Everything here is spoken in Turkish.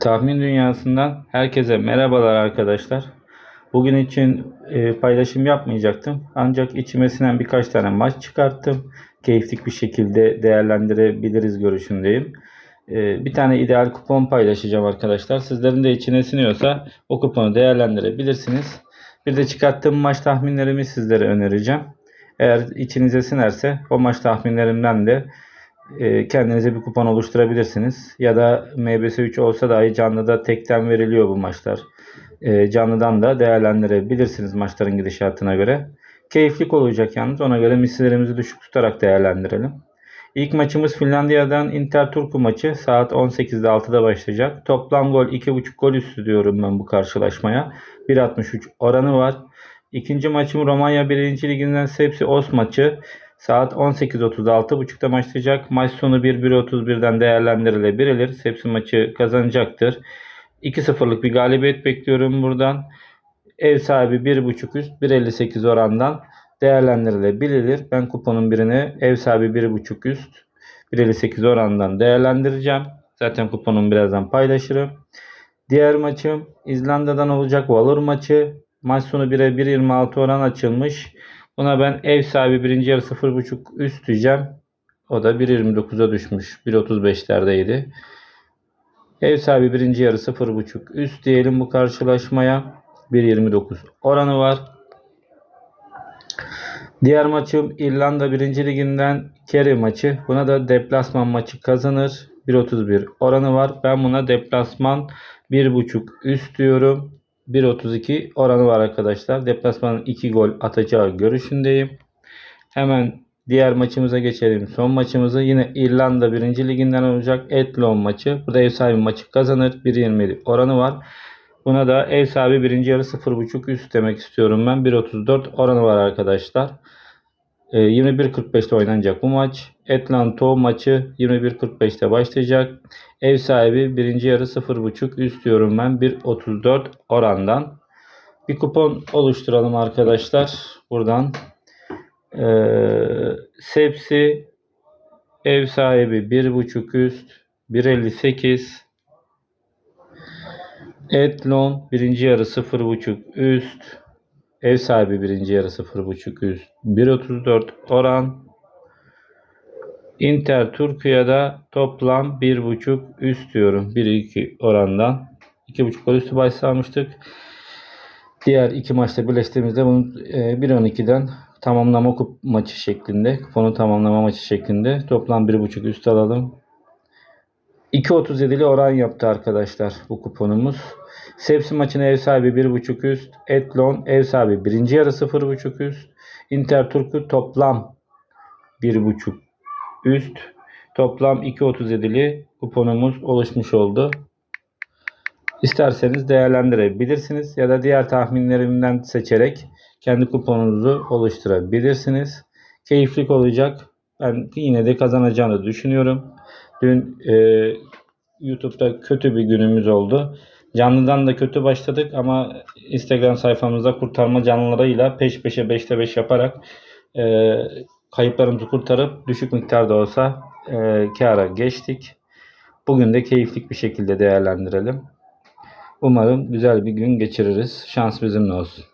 Tahmin dünyasından herkese merhabalar arkadaşlar. Bugün için e, paylaşım yapmayacaktım. Ancak içime sinen birkaç tane maç çıkarttım. Keyiflik bir şekilde değerlendirebiliriz görüşündeyim. E, bir tane ideal kupon paylaşacağım arkadaşlar. Sizlerin de içine siniyorsa o kuponu değerlendirebilirsiniz. Bir de çıkarttığım maç tahminlerimi sizlere önereceğim. Eğer içinize sinerse o maç tahminlerimden de e, kendinize bir kupon oluşturabilirsiniz. Ya da MBS 3 olsa dahi canlıda tekten veriliyor bu maçlar. E, canlıdan da değerlendirebilirsiniz maçların gidişatına göre. Keyiflik olacak yalnız. Ona göre mislilerimizi düşük tutarak değerlendirelim. İlk maçımız Finlandiya'dan Inter Turku maçı. Saat 18'de 6'da başlayacak. Toplam gol 2.5 gol üstü diyorum ben bu karşılaşmaya. 1.63 oranı var. İkinci maçım Romanya 1. Liginden Sepsi Os maçı. Saat 18.30'da 6.30'da başlayacak. Maç sonu 1-1.31'den değerlendirilebilir. Sepsi maçı kazanacaktır. 2-0'lık bir galibiyet bekliyorum buradan. Ev sahibi 1.5 üst 1.58 orandan değerlendirilebilir. Ben kuponun birini ev sahibi 1.5 üst 1.58 orandan değerlendireceğim. Zaten kuponun birazdan paylaşırım. Diğer maçım İzlanda'dan olacak Valur maçı. Maç sonu 1'e 1.26 oran açılmış. Buna ben ev sahibi birinci yarı 0.5 üst diyeceğim. O da 1.29'a düşmüş. 1.35'lerdeydi. Ev sahibi birinci yarı 0.5 üst diyelim bu karşılaşmaya. 1.29 oranı var. Diğer maçım İrlanda 1. Liginden Kerry maçı. Buna da deplasman maçı kazanır. 1.31 oranı var. Ben buna deplasman 1.5 üst diyorum. 1.32 oranı var arkadaşlar. Deplasmanın 2 gol atacağı görüşündeyim. Hemen diğer maçımıza geçelim. Son maçımızı yine İrlanda 1. Liginden olacak Etlon maçı. Burada ev sahibi maçı kazanır. 1.27 oranı var. Buna da ev sahibi birinci yarı 0.5 üst demek istiyorum ben. 1.34 oranı var arkadaşlar. Ee, 21.45'te oynanacak bu maç. Etlanto maçı 21.45'te başlayacak. Ev sahibi birinci yarı 0.5 üst diyorum ben 1.34 orandan. Bir kupon oluşturalım arkadaşlar. Buradan ee, Sepsi ev sahibi 1.5 üst 1.58 Etlon birinci yarı 0.5 üst. Ev sahibi birinci yarı 0.5 üst. 1.34 oran. Inter Türkiye'de toplam 1.5 üst diyorum. 1-2 orandan. 2.5 gol üstü bahis almıştık. Diğer iki maçta birleştiğimizde bunu 1.12'den tamamlama kup maçı şeklinde, kuponu tamamlama maçı şeklinde toplam 1.5 üst alalım. 2.37'li oran yaptı arkadaşlar bu kuponumuz. Sepsi maçına ev sahibi 1.5 üst. Etlon ev sahibi birinci yarı 0.5 üst. Inter Turku toplam 1.5 üst. Toplam 2.37'li kuponumuz oluşmuş oldu. İsterseniz değerlendirebilirsiniz ya da diğer tahminlerimden seçerek kendi kuponunuzu oluşturabilirsiniz. Keyiflik olacak. Ben yine de kazanacağını düşünüyorum. Dün e, YouTube'da kötü bir günümüz oldu. Canlıdan da kötü başladık ama Instagram sayfamızda kurtarma canlılarıyla peş peşe 5'te 5 yaparak e, kayıplarımızı kurtarıp düşük miktarda olsa e, kâra geçtik. Bugün de keyiflik bir şekilde değerlendirelim. Umarım güzel bir gün geçiririz. Şans bizimle olsun.